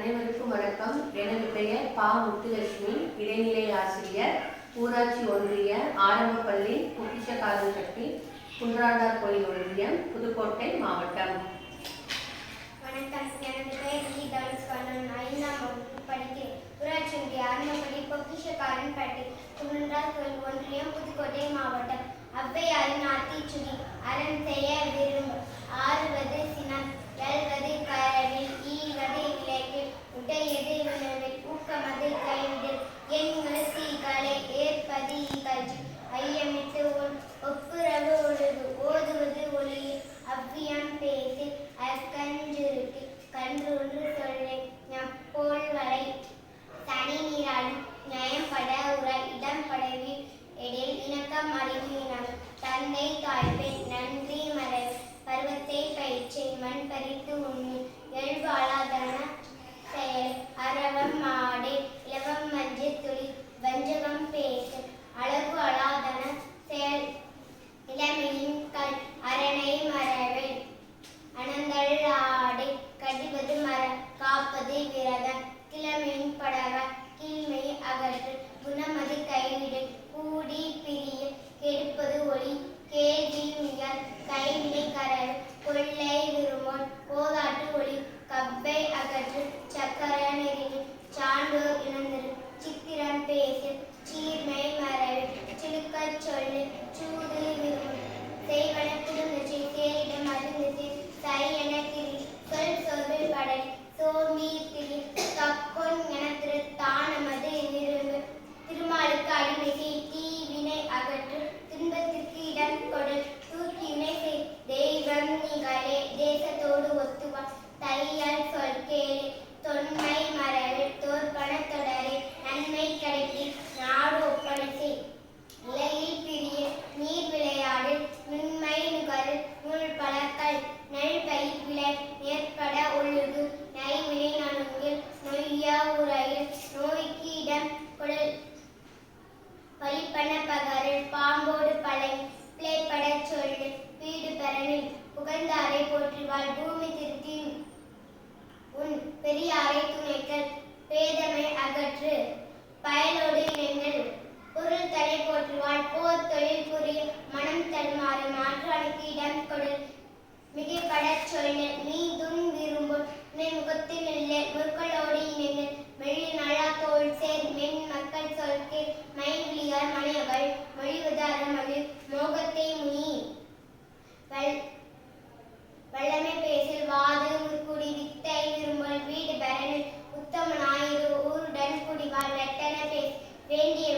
அனைவருக்கும் வணக்கம். எனது பெயர் பா. முத்துலட்சுமி. இடைநிலை ஆசிரியர். ஊராட்சி ஒன்றிய ஆரம்பப்பள்ளி பொக்கிஷ காலசக்தி குன்றாண்டார் கோயில் ஒன்றியம் புதுக்கோட்டை மாவட்டம். வணக்கம் எனது பெயர் ஐந்தாம் வகுப்பு படிக்கிறேன் ஊராட்சி ஒன்றிய ஆரம்பப்பள்ளி பொக்கிஷக்காரன் பட்டி குன்றாண்டார் கோயில் ஒன்றியம் புதுக்கோட்டை மாவட்டம். ஔவையாரின் ஆத்திச்சுடி அறம் செய்ய விரும்பும் ஆறுவது தந்தை தாய்ப்பை நன்றி மறை பருவத்தை பயிற்சி மண் பறித்து உண்மை ನಾಡು ಒಪ್ಪಣಿಸಿ வேண்டிய